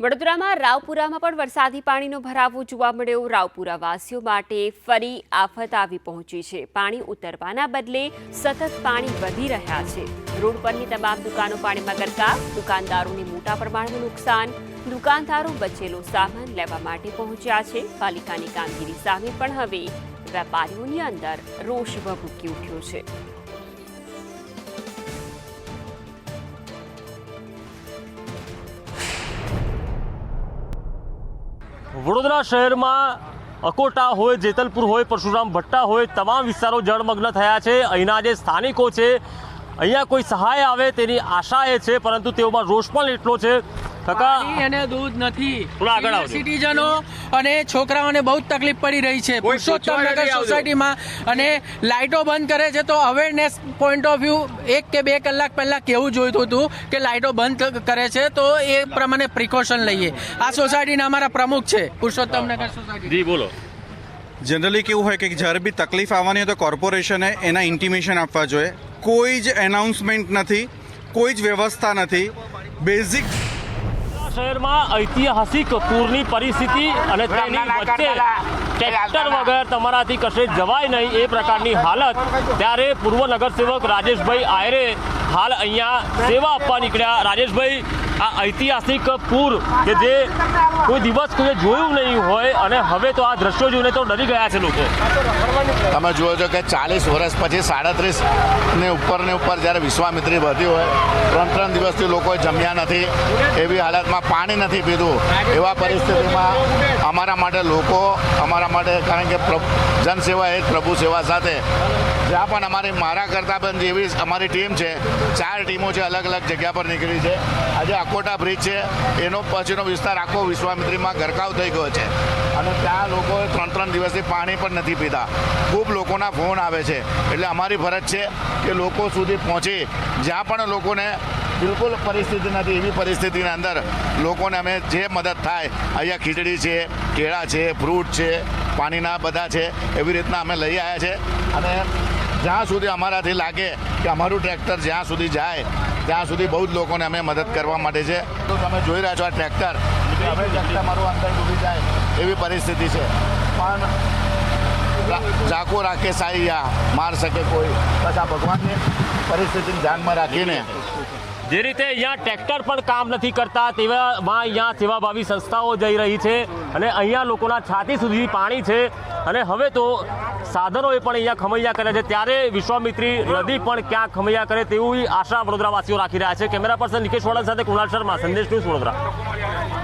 વડોદરામાં રાવપુરામાં પણ વરસાદી પાણીનો ભરાવો જોવા મળ્યો. રાવપુરા વાસીઓ માટે ફરી આફત આવી પહોંચી છે. પાણી ઉતરવાના બદલે સતત પાણી વધી રહ્યા છે. રોડ પરની તમામ દુકાનો પાણીમાં ગરકાવ દુકાનદારોને મોટા પ્રમાણમાં નુકસાન, દુકાનદારો બચેલો સામાન લેવા માટે પહોંચ્યા છે. પાલિકાની કામગીરી સામે પણ હવે વેપારીઓની અંદર રોષ ભભૂકી ઉઠ્યો છે. વડોદરા શહેરમાં અકોટા હોય, જેતલપુર હોય, પરશુરામ ભટ્ટા હોય, તમામ વિસ્તારો જળમગ્ન થયા છે. અહીંના જે સ્થાનિકો છે, અહીંયા કોઈ સહાય આવે તેની આશા એ છે, પરંતુ તેઓમાં રોષ પણ એટલો છે કાકા અને દૂધ નથી. આગળ આવજો. સિટીઝનો અને છોકરાઓને બહુ જ તકલીફ પડી રહી છે. પુરુષોત્તમ સોસાયટીમાં અને લાઇટો બંધ કરે છે તો અવેરનેસ પોઈન્ટ ઓફ વ્યૂ એક કે બે કલાક પહેલાં કેવું જોઈતું હતું કે લાઇટો બંધ કરે છે તો એ પ્રમાણે પ્રિકોશન લઈએ. આ સોસાયટીના અમારા પ્રમુખ છે પુરુષોત્તમ નગર સોસાયટી. જી બોલો. જનરલી કેવું હોય કે જ્યારે બી તકલીફ આવવાની હોય તો કોર્પોરેશને એના ઇન્ટિમેશન આપવા જોઈએ. કોઈ જ એનાઉન્સમેન્ટ નથી કોઈ જ વ્યવસ્થા નથી. બેઝિક શહેરમાં ઐતિહાસિક પૂરની પરિસ્થિતિ અને તેની વચ્ચે ટ્રેક્ટર વગર તમારાથી કશે જવાય નહીં એ પ્રકારની હાલત. ત્યારે પૂર્વ નગરસેવક રાજેશભાઈ આયરે હાલ અહીંયા સેવા આપવા નીકળ્યા. રાજેશભાઈ આ ઐતિહાસિક પૂર કે જે કોઈ દિવસ કોઈ જોયું નહીં હોય અને હવે તો આ દ્રશ્યો જોઈને તો ડરી ગયા છે લોકો. તમે જુઓ છો કે ચાલીસ વર્ષ પછી સાડત્રીસ ને ઉપર ને ઉપર જ્યારે વિશ્વામિત્રી વધી હોય, ત્રણ ત્રણ દિવસથી લોકોએ જમ્યા નથી, એવી હાલતમાં પાણી નથી પીધું. એવા પરિસ્થિતિમાં અમારા માટે લોકો, અમારા માટે કારણ કે જનસેવા એ પ્રભુ સેવા સાથે. જ્યાં પણ અમારી મારા કરતાં પણ જેવી અમારી ટીમ છે, ચાર ટીમો છે અલગ અલગ જગ્યા પર નીકળી છે. આજે અકોટા બ્રિજ છે, એનો પછીનો વિસ્તાર આખો વિશ્વામિત્રીમાં ગરકાવ થઈ ગયો છે. અને ત્યાં લોકોએ ત્રણ ત્રણ દિવસથી પાણી પણ નથી પીતા. ખૂબ લોકોના ફોન આવે છે. એટલે અમારી ફરજ છે કે લોકો સુધી પહોંચી, જ્યાં પણ લોકોને બિલકુલ પરિસ્થિતિ નથી. એવી પરિસ્થિતિની અંદર લોકોને અમે જે મદદ થાય, અહીંયા ખીચડી છે, કેળા છે, ફ્રૂટ છે, પાણીના બધા છે, એવી રીતના અમે લઈ આવ્યા છે. અને જ્યાં સુધી અમારાથી લાગે કે અમારું ટ્રેક્ટર જ્યાં સુધી જાય, ત્યાં સુધી બહુ જ લોકોને અમે મદદ કરવા માટે છે. તો તમે જોઈ રહ્યા છો આ ટ્રેક્ટર. અમે ટ્રેક્ટર મારું અંદર ડૂબી જાય એવી પરિસ્થિતિ છે. પણ ઝાકો રાખે સાઈયા માર શકે કોઈ. બસ ભગવાનની પરિસ્થિતિને ધ્યાનમાં રાખીને જે રીતે અહીંયા ટ્રેક્ટર પણ કામ નથી કરતા તેવામાં અહીંયા સેવાભાવી સંસ્થાઓ જઈ રહી છે અને અહીંયા લોકોના છાતી સુધી પાણી છે. અને હવે તો સાધનોએ પણ અહીંયા ખમૈયા કરે છે. ત્યારે વિશ્વામિત્રી નદી પણ ક્યાં ખમૈયા કરે તેવી આશા વડોદરાવાસીઓ રાખી રહ્યા છે. કેમેરા પર્સન નિકેશ વડન સાથે કુણાલ શર્મા, સંદેશ ન્યૂઝ વડોદરા.